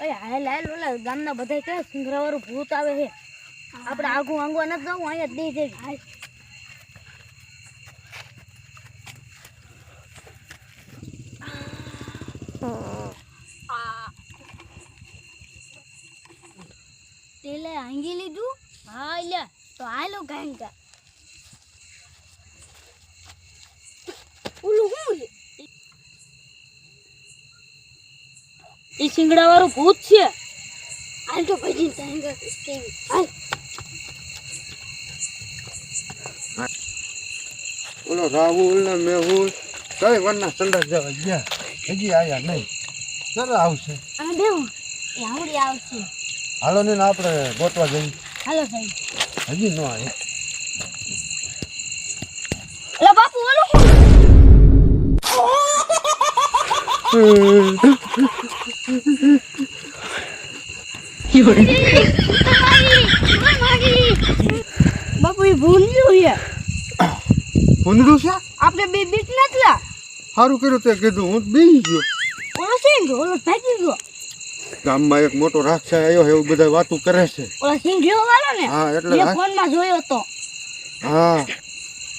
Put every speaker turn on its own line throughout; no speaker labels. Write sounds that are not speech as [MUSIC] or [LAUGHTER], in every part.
અરે હાલ હાલ ઓલા ગામના બધા કે સિંગરાવાળું ભૂત આવે છે? આપણે આગું આંગવા નથી જવું અહીંયા દઈ જઈ તેલે આંગી લીધું? હા લે. તો હાલો ગાંગ ઓલું શું એ સિંગડા વાળું ભૂત છે. હાલ તો ભજી હાલ.
ઓલો રાહુલ ને મેહુલ કઈ વરના સંડાસ જવા ગયા. હજી આયા નહીં. સર આવશે.
અને દેવ એ આવડી આવશે.
હાલો ને આપણે ગોતવા જઈએ.
હાલો સાહેબ.
હજી ન આવે
અલા બાપુ ઓલું. શું [LAUGHS] બાપુ એ છે.
ભૂંદડું છે?
આપણે બે બીક નથી
સારું કર્યું તે કીધું હું બી ગયો.
ઓલો છે ઓલો ભાગી ગયો.
ગામમાં એક મોટો રાક્ષસ આવ્યો એવું બધા વાતો કરે છે.
ઓલો સિંહ જેવો વાળો ને
હા એટલે
મેં ફોનમાં જોયો તો.
હા.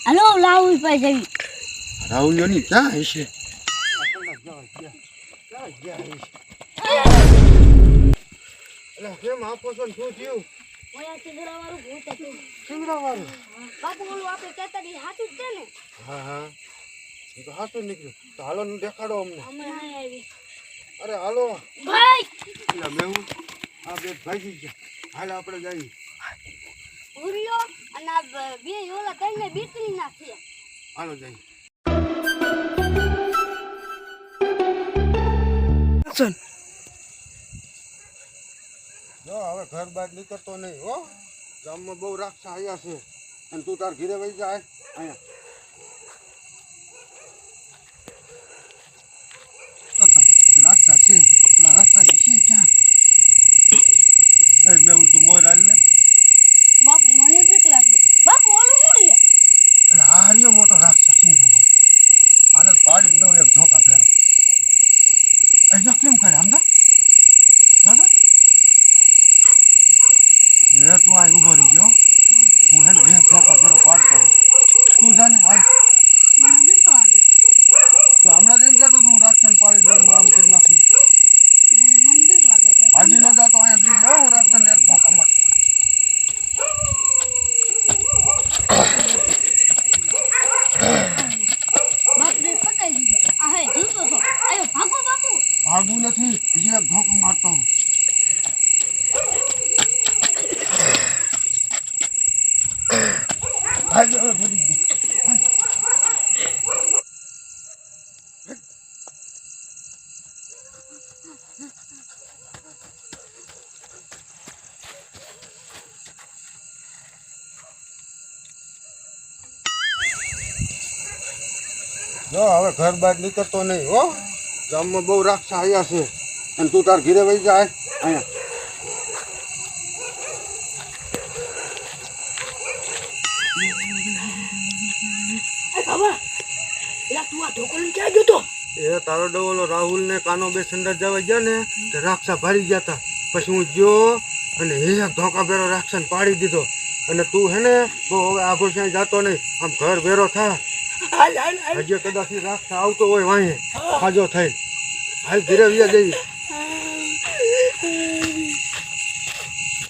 હાલો લાવું પાસે જવી
રાહુલિયોની ક્યાં હશે? એટલે કેમ આપો છો શું થયું
ઓયા સિંગડા વાળું ભૂત હતું
શિંગડા વાળું
બાપુ ઓલું આપણે કહેતા ઈ સાચું જ છે ને
હા હા તો હાથું નીકળ્યું તો હાલો ને દેખાડો અમને અરે હાલો.
ભાઈ
એટલે બે ભાગી ગયા હાલ આપણે જઈએ
ઉર્યો અને બ- ઓલા તઈને બીકરી નાખી
હાલો જઈએ જો, હવે ઘર બહાર નીકળતો નહીં, હો. ગામમાં બહુ રાક્ષસ આવ્યા છે. અને તું તાર ઘીરે વહી જાય અહીંયા તો તા, રાક્ષસ છે પણ આ રાક્ષસ છે ક્યાં એ મેહુલ તું મોર હાલ ને
બાપુ મને બીક લાગે બાપુ ઓલું શું છે
એટલે આ હરિયો મોટો રાક્ષસ છે રે બાપ. આને પાડી દઉં એક ધોકા ફેરો એ જો કેમ કરે આમ જો જો તો. એ તું આ ઊભો રહી ગયો હું હે ને એક ધોકા ફેરો પાડતો હોઉં. તું જાને હાલ
મને બીક લાગે
તો હમણાં જ એમ કહેતો તું રાક્ષસને પાડી દઉં ને આમ કરી નાખું
મને બીક લાગે પછી
ભાગી ન જાતો અહીંયા થઈ ગયો હું રાક્ષસને એક ધોકા માર
બાપુ પતાઈ દીધો આ હે જીવતો છો આયો ભાગો બાપુ
ભાગવું નથી હજી એક ધોકો મારતો હું ભાગી હવે ભૂલી ગયો જો હવે ઘર બહાર નીકળતો નહીં હો ગામમાં બહુ રાક્ષસ આવ્યા છે. અને તું તાર ઘીરે વહી જાય અહીંયા એ તારો ડબલો રાહુલ ને કાનો બે સંડા જવા ગયા ને તે રાક્ષા ભારી ગયા તા. પછી હું ગયો અને એક ધોકા ભેરો રાક્ષસને પાડી દીધો. અને તું હે ને બહુ હવે આઘો ક્યાંય જતો નહીં. આમ ઘર ભેરો થા. હજી કદાચ રાક્ષસ આવતો હોય વાંહે. ખાજો થઈ હાલ ઘીરે વ્યા જઈએ.